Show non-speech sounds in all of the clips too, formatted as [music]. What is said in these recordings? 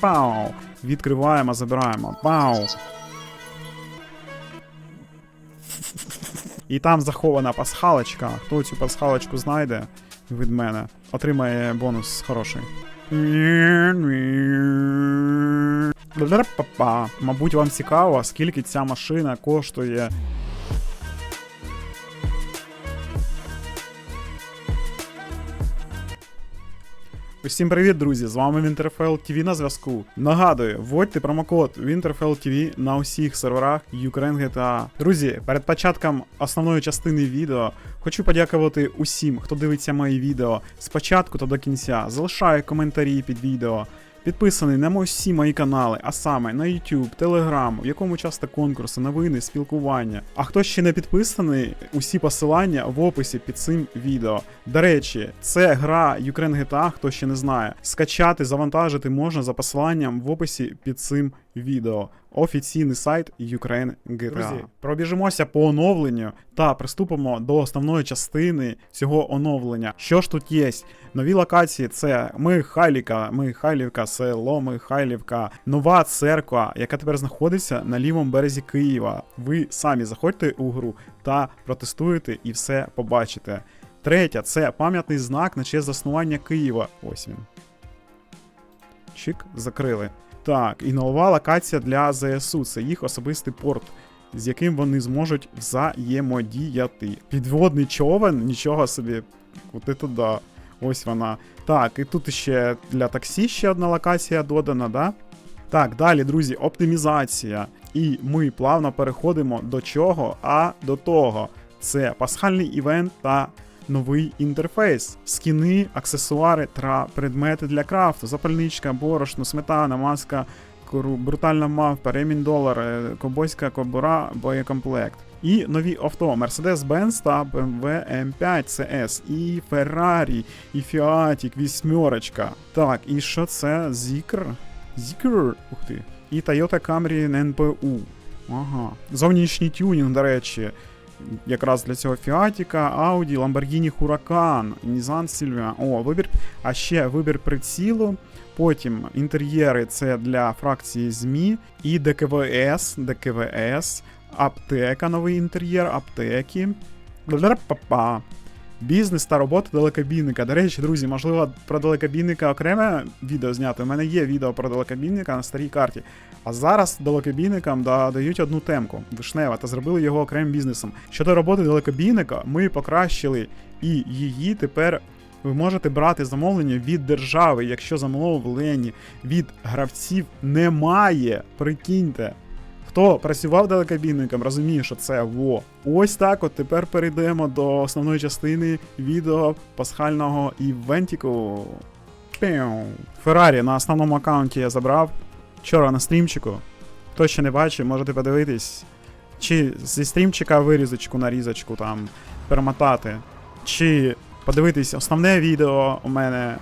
Пау! Відкриваємо, забираємо. Пау! І там захована пасхалочка. Хто цю пасхалочку знайде від мене, отримає бонус хороший. Мабуть, вам цікаво, скільки ця машина коштує. Усім привіт, друзі! З вами Winterfell TV на зв'язку. Нагадую, вводьте промокод Winterfell TV на усіх серверах Ukraine GTA. Друзі, перед початком основної частини відео хочу подякувати усім, хто дивиться мої відео спочатку та до кінця. Залишаю коментарі під відео. Підписаний на усі мої канали, а саме на YouTube, Telegram, в якому часто конкурси, новини, спілкування. А хто ще не підписаний, усі посилання в описі під цим відео. До речі, це гра Ukraine GTA, хто ще не знає. Скачати, завантажити можна за посиланням в описі під цим відео. Офіційний сайт Ukraine GTA. Друзі, пробіжимося по оновленню та приступимо до основної частини цього оновлення. Що ж тут є? Нові локації це Михайлівка, Михайлівка, село Михайлівка, нова церква, яка тепер знаходиться на лівому березі Києва. Ви самі заходьте у гру та протестуєте і все побачите. Третя це пам'ятний знак на честь заснування Києва. Ось він. Чик, закрили. Так, і нова локація для ЗСУ це їх особистий порт, з яким вони зможуть взаємодіяти. Підводний човен, нічого собі. І туди. Ось вона. Так, і тут ще для таксі ще одна локація додана, да? Так, далі, друзі, оптимізація. І ми плавно переходимо до чого? А до того. Це пасхальний івент та новий інтерфейс, скіни, аксесуари та предмети для крафту, запальничка, борошно, сметана, маска, брутальна мавпа, ремінь долар, ковбойська кобура, боєкомплект. І нові авто Mercedes-Benz та BMW M5 CS, і Ferrari, і Fiatic, вісьмерочка. Так, і що це? Zikr? Zikr? Ух ти. І Toyota Camry NPU. Ага. Зовнішній тюнінг, до речі. Якраз для цього Фіатіка, Audi, Lamborghini Huracan, Nissan Silvia. О, вибір. А ще вибір прицілу. Потім інтер'єри це для фракції ЗМІ. І ДКВС, ДКВС, аптека, новий інтер'єр, аптеки. Бізнес та робота далекобійника. До речі, друзі, можливо, про далекобійника окреме відео зняти. У мене є відео про далекобійника на старій карті. А зараз далекобійникам додають одну темку вишнева та зробили його окремим бізнесом. Щодо роботи далекобійника, ми покращили і її тепер. Ви можете брати замовлення від держави, якщо замовлення від гравців немає. Прикиньте. Хто працював далекобійником, розуміє, що це во. Ось так. От тепер перейдемо до основної частини відео пасхального івентіку. Феррарі на основному аккаунті я забрав. Вчора на стрімчику. Хто ще не бачив, можете подивитись. Чи зі стрімчика вирізочку, нарізочку там перемотати. Чи подивитись основне відео у мене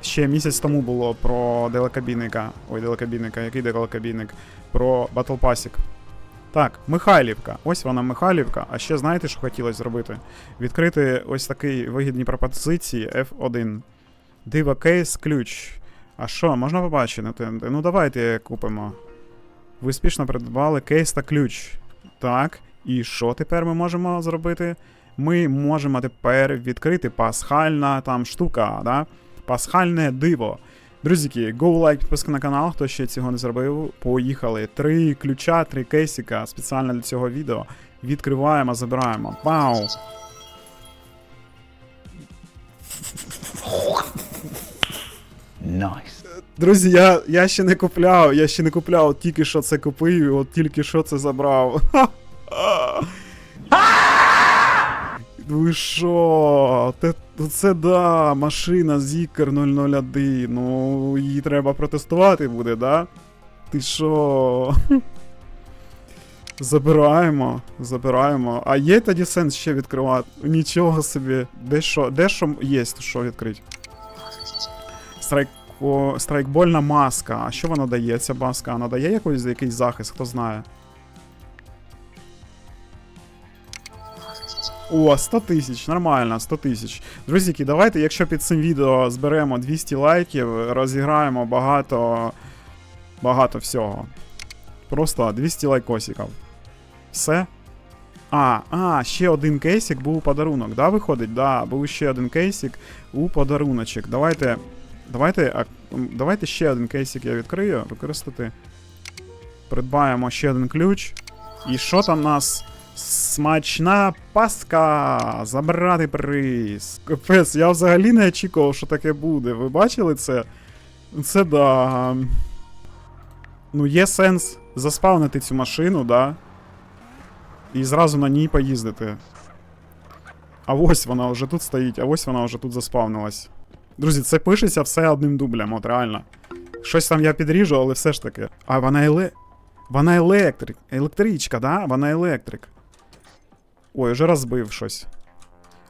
ще місяць тому було про далекобійника. Ой, далекобійника, який далекобійник? Про Battle Passик. Так, Михайлівка. Ось вона Михайлівка. А ще знаєте, що хотілося зробити? Відкрити ось такий вигідні пропозиції F1. Диво кейс, ключ. А що, можна побачити? Ну давайте купимо. Ви успішно придбали кейс та ключ. Так, і що тепер ми можемо зробити? Ми можемо тепер відкрити пасхальна там штука, да? Пасхальне диво. Друзіки, go лайк, підписка на канал, хто ще цього не зробив. Поїхали. Три ключа, три кейсика спеціально для цього відео. Відкриваємо, забираємо. Вау! Nice. Друзі, я, я ще не купляв, я ще не купляв, тільки що це купив, і от тільки що це забрав. [laughs] Ви що? Це да, машина Zikr 001. Ну, її треба протестувати буде, да? Ти що? [laughs] Забираємо, забираємо. А є тоді сенс ще відкривати? Нічого собі. Де що, де що є, що відкрити? Страйко... Страйкбольна маска. А що вона дає, ця маска? Вона дає якийсь, якийсь захист, хто знає? О, 100 тисяч, нормально, 100 тисяч. Друзіки, давайте, якщо під цим відео зберемо 200 лайків, розіграємо багато багато всього. Просто 200 лайкосиків. Все. А, а, ще один кейсик був у подарунок, да, виходить? Да, був ще один кейсик у подаруночок. Давайте. Давайте. А, давайте ще один кейсик я відкрию. Використати. Придбаємо ще один ключ. І що там нас? Смачна паска! Забрати приз. Капець, я взагалі не очікував, що таке буде. Ви бачили це? Це да. Ну, є сенс заспавнити цю машину, да? І зразу на ній поїздити. А ось вона вже тут стоїть, а ось вона вже тут заспавнилась. Друзі, це пишеться все одним дублем, от реально. Щось там я підріжу, але все ж таки. А вона еле. Вона електрик. Електричка, да? Вона електрик. Ой, вже розбив щось.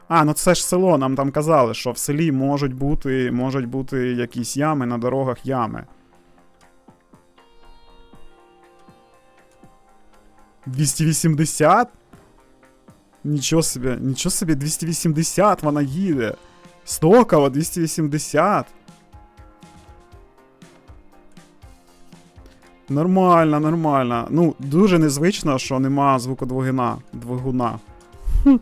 А, ну це ж село, нам там казали, що в селі можуть бути, можуть бути якісь ями, на дорогах ями. 280? Нічого собі, нічого собі, 280 вона їде. Стокова 280. Нормально, нормально. Ну, дуже незвично, що нема звукодвигуна. Двигуна. [laughs]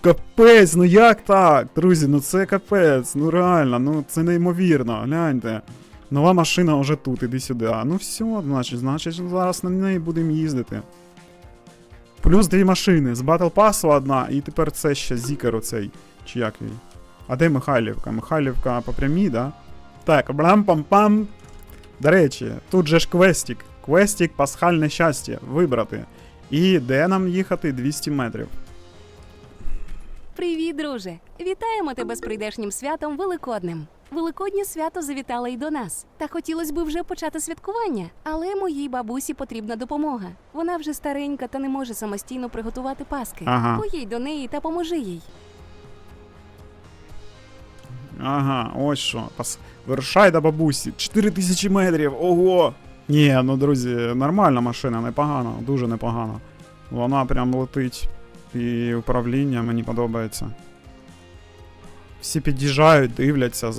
Капець, ну як так? Друзі, ну це капець, ну реально, ну це неймовірно. Гляньте. Нова машина вже тут, іди сюди. Ну все, значить, значить, зараз на неї будемо їздити. Плюс дві машини. З Battle Pass одна, і тепер це ще Зікер оцей. Чи як він? А де Михайлівка? Михайлівка по прямій, да? Так, брам-пам-пам. До речі, тут же ж квестик. Квестик пасхальне щастя. Вибрати. І де нам їхати 200 метрів. Привіт, друже! Вітаємо тебе з прийдешнім святом Великодним. Великоднє свято завітало й до нас. Та хотілося б вже почати святкування. Але моїй бабусі потрібна допомога. Вона вже старенька та не може самостійно приготувати паски. Ага. Поїдь до неї та поможи їй. Ага, ось що. Пас... Вирушай до бабусі. 4000 метрів. Ого! Ні, ну друзі, нормальна машина, непогана, дуже непогана. Вона прям летить. І управління мені подобається. Всі під'їжджають, дивляться,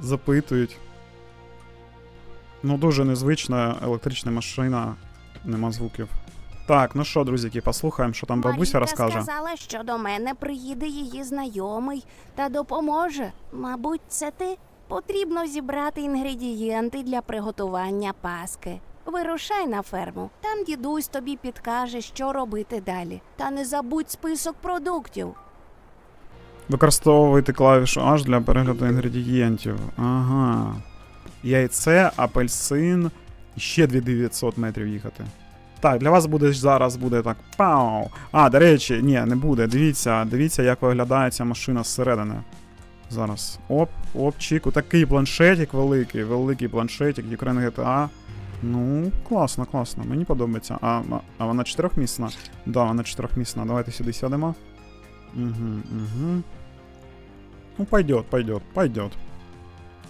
запитують. Ну, дуже незвична електрична машина, нема звуків. Так, ну що, друзяки, послухаємо, що там бабуся Марійка розкаже. сказала, що до мене приїде її знайомий та допоможе. Мабуть, це ти. Потрібно зібрати інгредієнти для приготування паски. Вирушай на ферму. Там дідусь тобі підкаже, що робити далі. Та не забудь список продуктів. Використовувати клавішу H для перегляду інгредієнтів. Ага. Яйце, апельсин. Ще 2900 метрів їхати. Так, для вас буде зараз буде так. Пау! А, до речі, ні, не буде. Дивіться, дивіться, як виглядає ця машина зсередини. Зараз. Оп, опчик. Отакий планшетик великий, великий планшетик, Ukraine GTA. Ну, класно, класно. Мені подобається. А, а- вона чотирьохмісна? Да, вона чотирьохмісна. Давайте сюди сядемо. Угу, угу. Ну, пойдет, пойдет, пойдет.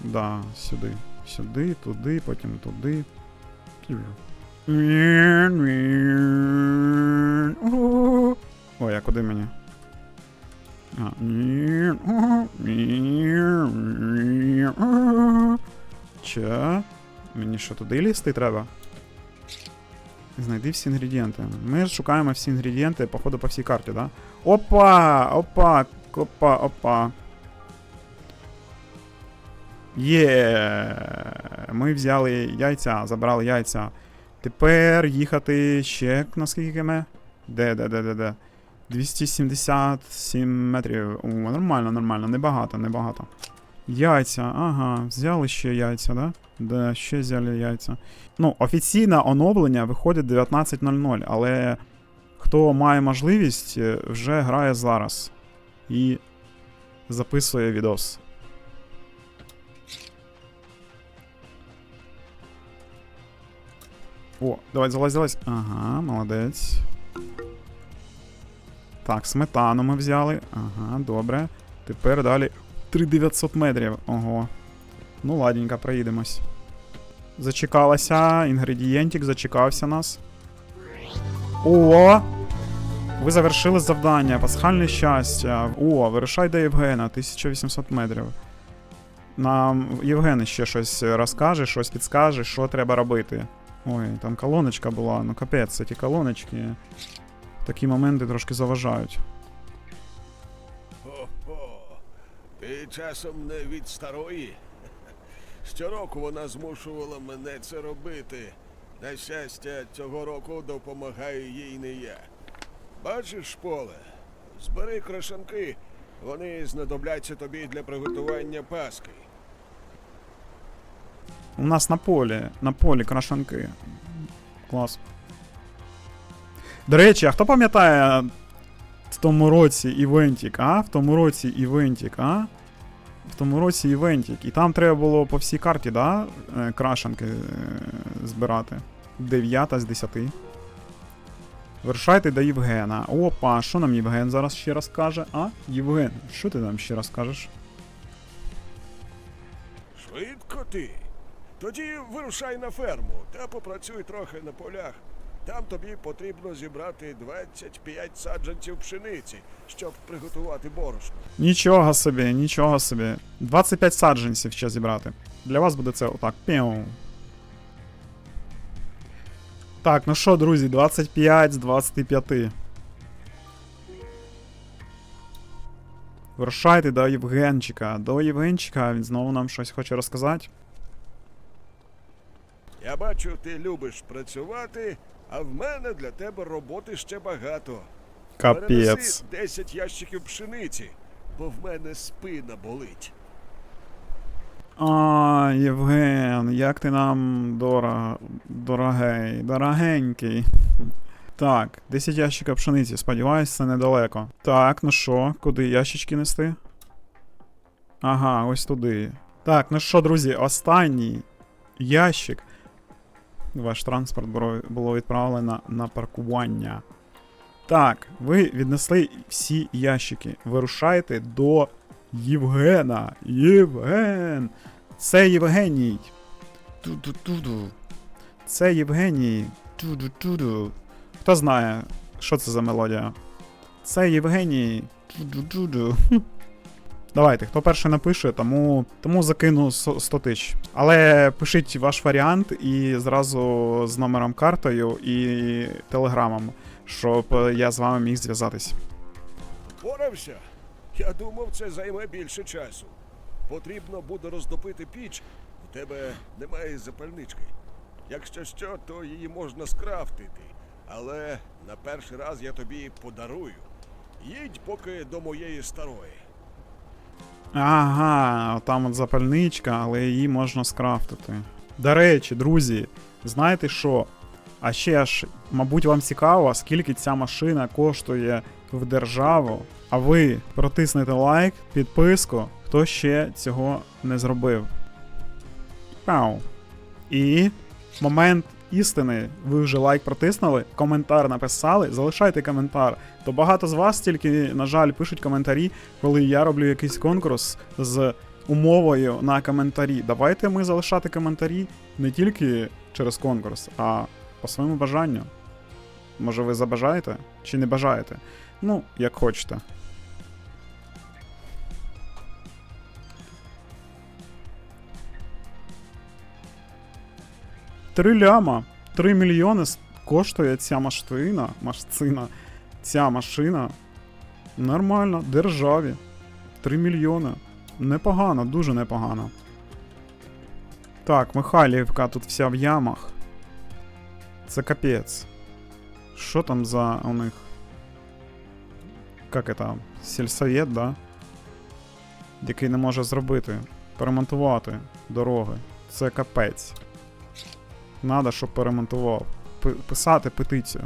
Да, сюди. Сюди, туди, потім туди. Ой, а куди мені? А. Че? Мені що туди лізти треба? Знайди всі інгредієнти. Ми шукаємо всі інгредієнти, походу, по всій карті, да? Опа! Опа! Опа, опа. Є. Ми взяли яйця, забрали яйця. Тепер їхати ще наскільки ми? Де, де, де, де, де? 277 метрів. О, нормально, нормально, небагато, небагато. Яйця, ага, взяли ще яйця, да? Да, ще взяли яйця. Ну, офіційне оновлення виходить 19.00, але хто має можливість, е, вже грає зараз. І записує відос. О, давай, залазь, залазь. Ага, молодець. Так, сметану ми взяли. Ага, добре. Тепер далі 3900 метрів. Ого. Ну, ладненько, проїдемось. Зачекалася, інгредієнтик зачекався нас. О! Ви завершили завдання, пасхальне щастя. О, вирушай до Євгена, 1800 метрів. нам Євген ще щось розкаже, щось підскаже, що треба робити. Ой, там колоночка була, ну капець, ці колоночки. Такі моменти трошки заважають. Ти часом не від старої? Щороку вона змушувала мене це робити. На щастя, цього року допомагаю їй не я. Бачиш поле? Збери крашанки, вони знадобляться тобі для приготування паски. У нас на полі, на полі крашанки. Клас. До речі, а хто пам'ятає в тому році івентік, а? В тому році івентік, а? В тому році івентік. І там треба було по всій карті, да? е, Крашанки е, збирати. 9 з 10. Вирушайте до Євгена. Опа, що нам Євген зараз ще раз каже? А? Євген, що ти нам ще раз кажеш? Швидко ти. Тоді вирушай на ферму та попрацюй трохи на полях. Там тобі потрібно зібрати 25 саджанців пшениці, щоб приготувати борошно. Нічого собі, нічого собі. 25 саджанців ще зібрати. Для вас буде це отак. Піу. Так, ну що, друзі, 25 з 25. Вирушайте до Євгенчика. До Євгенчика, він знову нам щось хоче розказати. Я бачу, ти любиш працювати, а в мене для тебе роботи ще багато. Капець. Перенеси 10 ящиків пшениці, бо в мене спина болить. А, Євген, як ти нам дорого, дорогий, дорогенький. Так, 10 ящиків пшениці, сподіваюсь, це недалеко. Так, ну що, куди ящички нести? Ага, ось туди. Так, ну що, друзі, останній ящик. Ваш транспорт було- відправлено на паркування. Так, ви віднесли всі ящики. Вирушайте до Євгена. Євген. Це Євгеній. Ту-ду-ту-ду. Це Євгеній. Ту-ду-ту-ду. Хто знає, що це за мелодія? Це Євгеній. Ту-ду-ту-ду. Давайте, хто перший напише, тому, тому закину со- 100 тисяч. Але пишіть ваш варіант і зразу з номером картою і телеграмом, щоб я з вами міг зв'язатись. Порався? Я думав, це займе більше часу. Потрібно буде роздопити піч. У тебе немає запальнички. Якщо що, то її можна скрафтити. Але на перший раз я тобі подарую. Їдь поки до моєї старої. Ага, там от запальничка, але її можна скрафтити. До речі, друзі, знаєте що? А ще ж, мабуть, вам цікаво, скільки ця машина коштує в державу. А ви протиснете лайк, підписку, хто ще цього не зробив. Пау. І момент істини. Ви вже лайк протиснули, коментар написали, залишайте коментар. То багато з вас тільки, на жаль, пишуть коментарі, коли я роблю якийсь конкурс з умовою на коментарі. Давайте ми залишати коментарі не тільки через конкурс, а по своєму бажанню. Може, ви забажаєте чи не бажаєте? Ну, як хочете. Три ляма. Три мільйони коштує ця машина. Машцина. Ця машина. Нормально, державі. 3 мільйони. Непогано, дуже непогано. Так, Михайлівка тут вся в ямах. Це капець. Що там за у них? Как это? Сільсовет, да? Який не може зробити. Перемонтувати дороги. Це капець. Надо, щоб перемонтував. Писати петицію.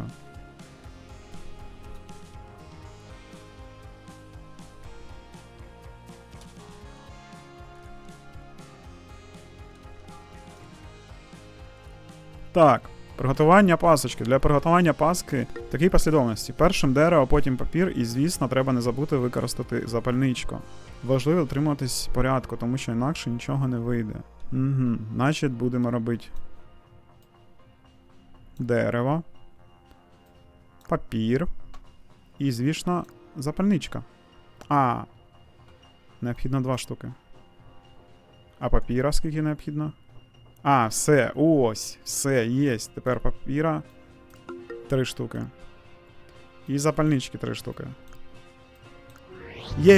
Так, приготування пасочки. Для приготування паски в такій послідовності. Першим дерево, потім папір, і, звісно, треба не забути використати запальничку. Важливо дотримуватись порядку, тому що інакше нічого не вийде. Угу. Значить, будемо робити дерево, папір і, звісно, запальничка. А. Необхідно два штуки. А папіра скільки необхідно? А, все, ось, все, є. Тепер папіра. Три штуки. І запальнички три штуки. Є.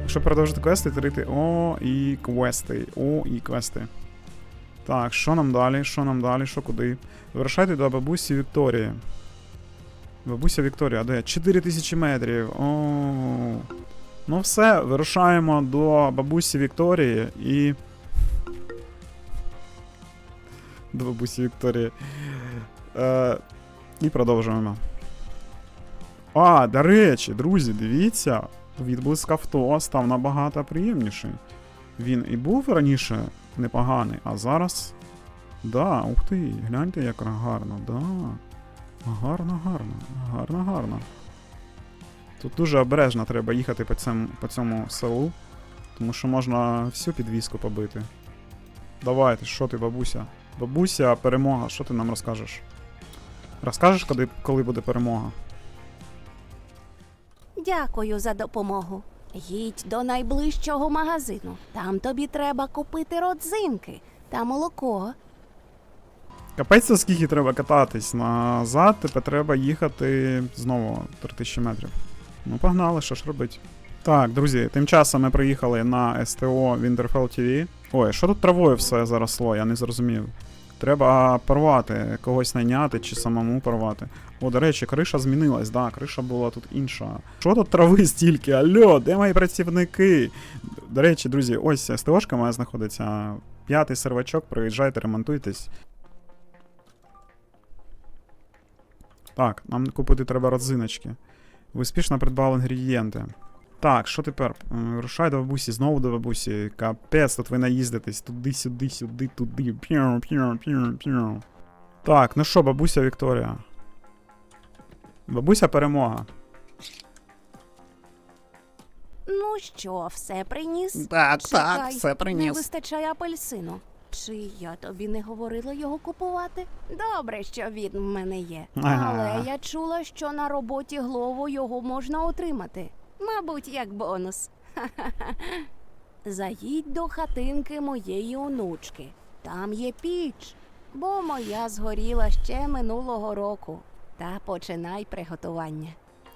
Якщо продовжити квести, трити О і квести. О і квести. Так, що нам далі? Що нам далі? Що куди? Вирушайте до бабусі Вікторії. Бабуся Вікторія, де? 4000 метрів. О. Ну все, вирушаємо до бабусі Вікторії і. До бабусі Вікторії. Е, і продовжуємо. А, до речі, друзі, дивіться, відблиск авто став набагато приємніший. Він і був раніше непоганий, а зараз. Да, ух ти, гляньте, як гарно, да. Гарно, гарно, гарно, гарно. Тут дуже обережно треба їхати по цьому, по цьому селу, тому що можна всю підвіску побити. Давайте, що ти, бабуся? Бабуся, перемога, що ти нам розкажеш? Розкажеш, коли, коли буде перемога? Дякую за допомогу. Їдь до найближчого магазину. Там тобі треба купити родзинки та молоко. Капець, скільки треба кататись. Назад тепер треба їхати знову 3000 метрів. Ну, погнали, що ж робить. Так, друзі, тим часом ми приїхали на СТО Winterfell TV. Ой, що тут травою все заросло, я не зрозумів. Треба порвати, когось найняти чи самому порвати. О, до речі, криша змінилась, да, криша була тут інша. Що тут трави стільки? Алло, де мої працівники? До речі, друзі, ось СТОшка моя знаходиться. П'ятий сервачок, приїжджайте, ремонтуйтесь. Так, нам купити треба родзиночки. Ви успішно придбали інгредієнти. Так, що тепер? М, Рушай до бабусі, знову до бабусі. Капець, тут ви наїздитесь. Туди, сюди, сюди, туди. Піу, піу, піу, піу. Так, ну що, бабуся Вікторія? Бабуся перемога. Ну що, все приніс? Так, Чекай, так, все Не приніс. вистачає апельсину. Чи я тобі не говорила його купувати? Добре, що він в мене є. Ага. Але я чула, що на роботі глову його можна отримати. Мабуть, як бонус. [laughs] Заїдь до хатинки моєї онучки. Там є піч, бо моя згоріла ще минулого року. Та починай приготування.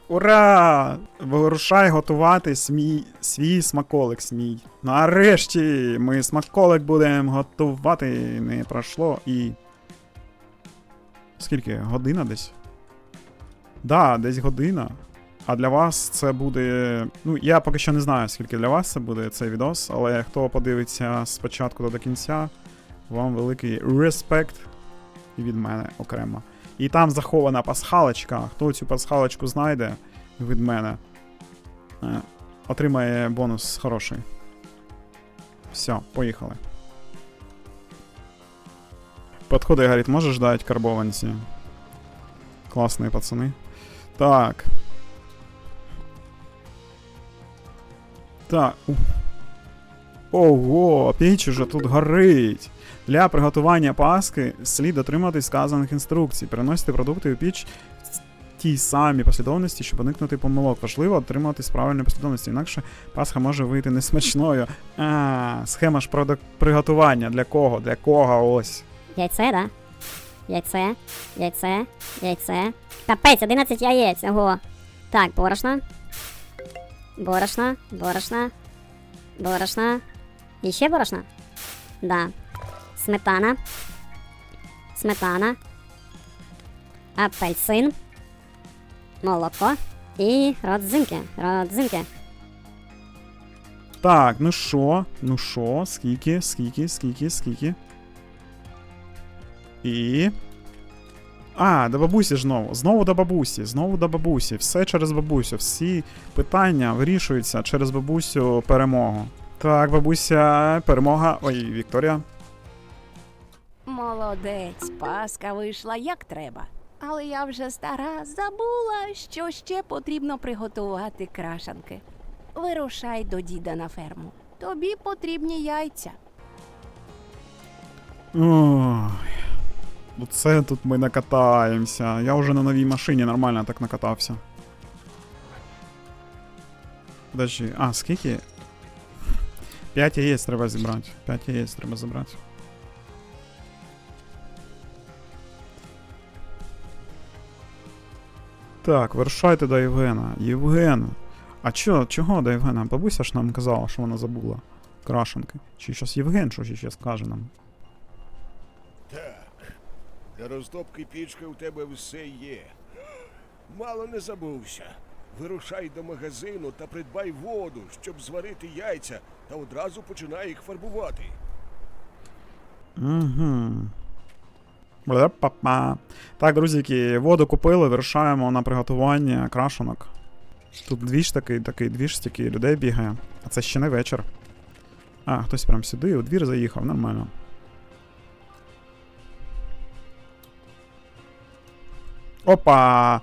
Ура! Вирушай готувати смій, свій смаколик смій. Нарешті ми смаколик будемо готувати. Не пройшло і. Скільки? Година десь? Да, десь година. А для вас це буде. Ну, я поки що не знаю, скільки для вас це буде цей відос, але хто подивиться спочатку до кінця, вам великий респект від мене окремо. І там захована пасхалочка. Хто цю пасхалочку знайде від мене, е, отримає бонус хороший. Все, поїхали. Подходи, говорит, можешь дать карбованці? Классные пацаны. Так. Так. Ого, піч уже тут горить. Для приготування паски слід дотриматись сказаних інструкцій. Переносити продукти у піч в тій самій послідовності, щоб уникнути помилок. Важливо дотримуватись правильної послідовності, інакше пасха може вийти несмачною. А, схема ж приготування. Для кого? Для кого ось. Яйце, да? Яйце, яйце, яйце. Капець, 11 яєць, ого. Так, борошно. Борошно, борошно. Борошно. І ще борошно? Да. Сметана. Сметана. Апельсин. Молоко. І родзинки. Родзинки. Так, ну що? Ну що? Скільки, скільки, скільки, скільки? І. А, до бабусі знову. Знову до бабусі, знову до бабусі. Все через бабусю. Всі питання вирішуються через бабусю перемогу. Так, бабуся, перемога. Ой, Вікторія. Молодець, паска вийшла як треба. Але я вже стара забула, що ще потрібно приготувати крашанки. Вирушай до діда на ферму. Тобі потрібні яйця. Ой. Оце тут ми накатаємося. Я вже на новій машині нормально так накатався. Подожди, а, скільки? 5 яєць треба зібрати. 5 яєць треба забрати. Так, вирушайте до Євгена. Євген. А чо, чого до Євгена? Бабуся ж нам казала, що вона забула. Крашенки. Чи щось Євген щось ще скаже нам. Для розтопки пічки у тебе все є. Мало не забувся. Вирушай до магазину та придбай воду, щоб зварити яйця, та одразу починай їх фарбувати. Угу. Па-па. Так, друзіки, воду купили, вирушаємо на приготування крашенок. Тут двіж такий, такий двіж стільки людей бігає. А це ще не вечір. А, хтось прям сюди, у двір заїхав, нормально. Опа!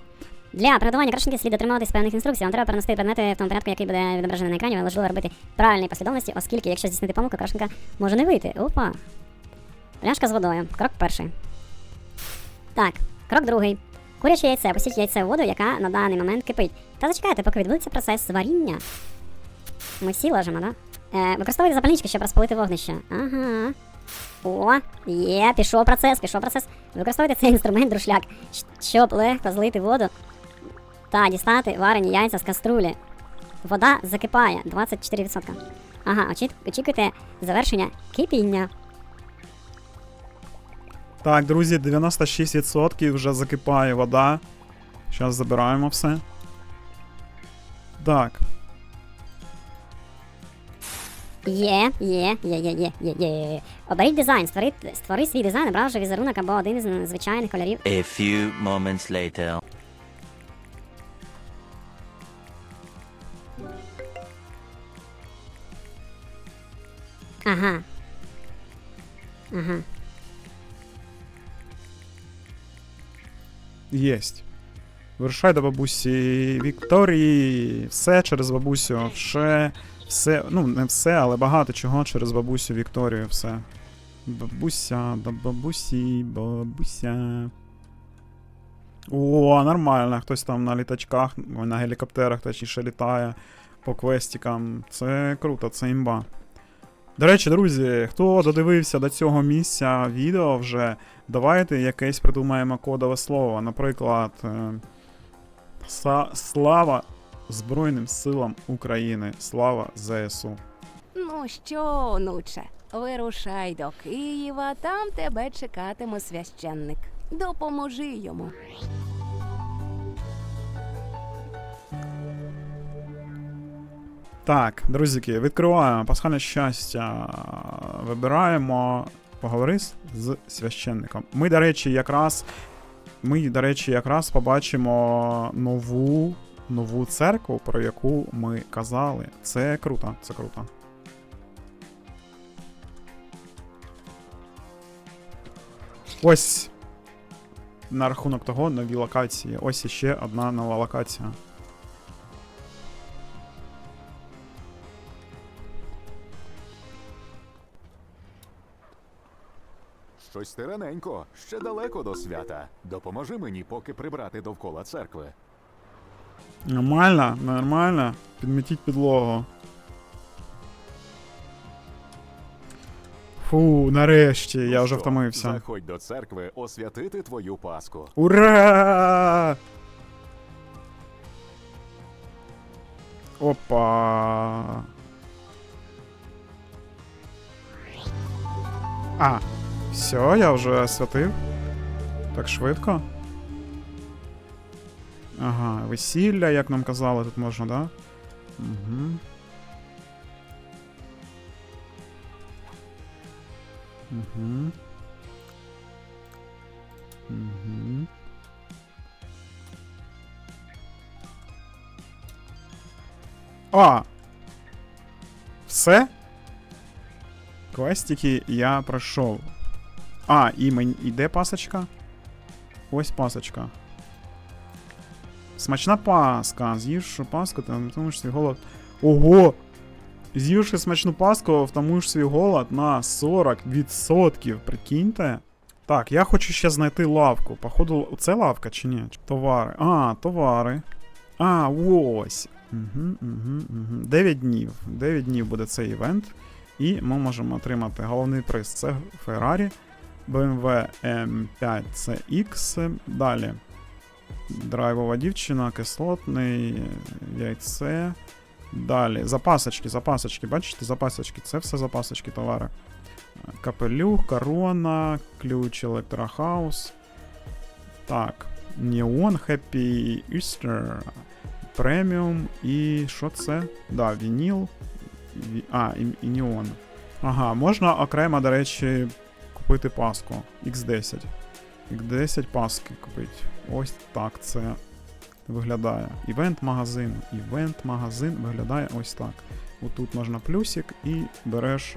Для приготування крашенки слід дотримуватись певних інструкцій. Вам треба перенести предмети в тому порядку, який буде відображений на екрані. Але важливо робити в послідовності, оскільки, якщо здійснити помилку, крашенка може не вийти. Опа. Пляшка з водою. Крок перший. Так, крок другий. Куряче яйце. Пустіть яйце в воду, яка на даний момент кипить. Та зачекайте, поки відбудеться процес варіння. Ми всі лежимо, да? Е, використовуйте запальнички, щоб розпалити вогнище. Ага. О, є, пішов процес, пішов процес. Використовуйте цей інструмент друшляк, щоб легко злити воду та дістати варені яйця з каструлі. Вода закипає 24%. Ага, очі- очікуйте завершення кипіння. Так, друзі, 96% вже закипає вода. Зараз забираємо все. Так. Є, є, є, є, є, є, є. Оберіть дизайн, створи, створи свій дизайн, обравши візерунок або один із звичайних кольорів. A few moments later. Ага. Ага. Єсть. Вирушай до бабусі Вікторії. Все через бабусю. Все. Все. Ну, не все, але багато чого через бабусю Вікторію. Все. Бабуся, до бабусі, бабуся. О, нормально. Хтось там на літачках, на гелікоптерах точніше літає по квестикам. Це круто, це імба. До речі, друзі, хто додивився до цього місця відео вже, давайте якесь придумаємо кодове слово. Наприклад, е, Слава Збройним силам України. Слава ЗСУ. Ну що, онуче, вирушай до Києва, там тебе чекатиме священник. Допоможи йому. Так, друзіки, відкриваємо пасхальне щастя. Вибираємо поговори з- з священником. Ми, до речі, якраз. Ми, до речі, якраз побачимо нову, нову церкву, про яку ми казали. Це круто, це круто. Ось на рахунок того нові локації. Ось іще одна нова локація. Щось тираненько, ще далеко до свята. Допоможи мені, поки прибрати довкола церкви. Нормально, нормально. Підмітіть підлогу. Фу, нарешті, я Ну вже що, втомився. Заходь до церкви освятити твою паску. Ура! Опа. А, все, я вже святив. Так швидко. Ага, весілля, як нам казали, тут можна, да? Угу. Угу. Угу. А! Все? Квестики я пройшов. А, і мені. І де пасочка? Ось пасочка. Смачна паска. З'ївши паску, там втомуєш свій голод. Ого! З'ївши смачну паску, втомуєш свій голод на 40%. Прикиньте. Так, я хочу ще знайти лавку. Походу, це лавка чи ні? Товари. А, товари. А, ось. Угу, угу, угу. 9 днів. 9 днів буде цей івент. І ми можемо отримати головний приз це Ferrari, BMW M5 CX. Далі. Драйвова дівчина, кислотний, яйце. Далі. Запасочки, запасочки, бачите, запасочки. Це все запасочки товари. Капелюх, корона, ключ електрохаус. Так. Неон, Happy Easter, преміум і що це? Да, вініл. Ві- А, і, і неон. Ага, можна окремо, до речі, купити паску. X10. X10 паски купити. Ось так це виглядає. Івент-магазин. Івент-магазин виглядає ось так. Отут можна плюсик і береш,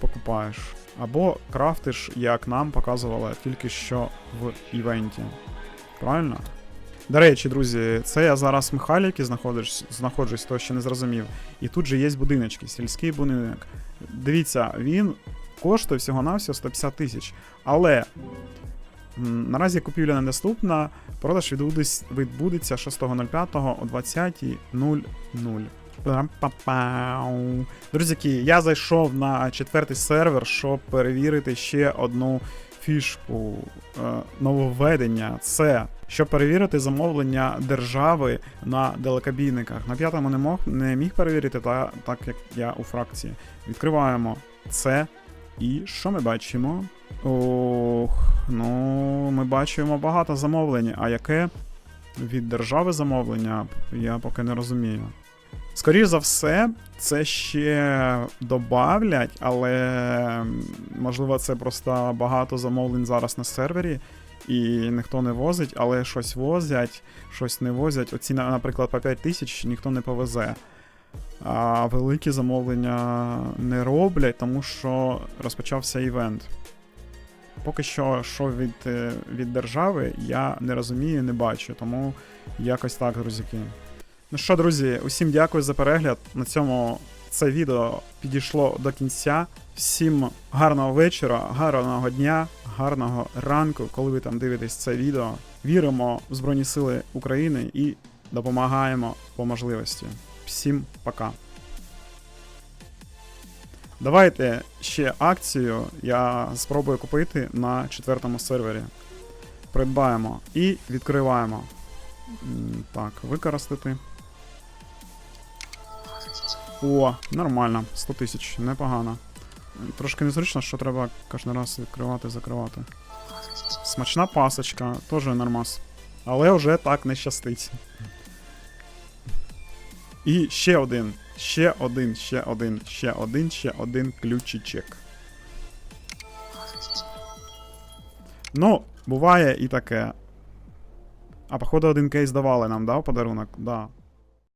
покупаєш. Або крафтиш, як нам показували тільки що в івенті. Правильно? До речі, друзі, це я зараз в Михайлівці знаходжусь, знаходжусь, то ще не зрозумів. І тут же є будиночки, сільський будинок. Дивіться, він коштує всього-навсього 150 тисяч. Але наразі купівля недоступна, продаж відбудеться, відбудеться 6.05 о 20.00. Пам-па-пау. Друзяки, я зайшов на четвертий сервер, щоб перевірити ще одну фішку е, нововведення. Це щоб перевірити замовлення держави на далекобійниках. На п'ятому не мог не міг перевірити, та, так як я у фракції. Відкриваємо це. І що ми бачимо? Ох, ну ми бачимо багато замовлень. А яке від держави замовлення, я поки не розумію. Скоріше за все, це ще добавлять, але можливо це просто багато замовлень зараз на сервері, і ніхто не возить, але щось возять, щось не возять. Оці, наприклад, по 5 тисяч ніхто не повезе. А великі замовлення не роблять, тому що розпочався івент. Поки що, що від, е, від держави, я не розумію, не бачу, тому якось так, друзяки. Ну що, друзі, усім дякую за перегляд. На цьому це відео підійшло до кінця. Всім гарного вечора, гарного дня, гарного ранку, коли ви там дивитесь це відео. Віримо в Збройні Сили України і допомагаємо по можливості. Всім пока. Давайте ще акцію я спробую купити на четвертому сервері. Придбаємо і відкриваємо. Так, використати. О, нормально, 100 тисяч, непогано. Трошки незручно, що треба кожен раз відкривати, закривати. Смачна пасочка, теж нормас. Але вже так не щастить. І ще один, ще один, ще один, ще один, ще один ключичек. Ну, буває і таке. А походу один кейс давали нам, да, в подарунок? Да.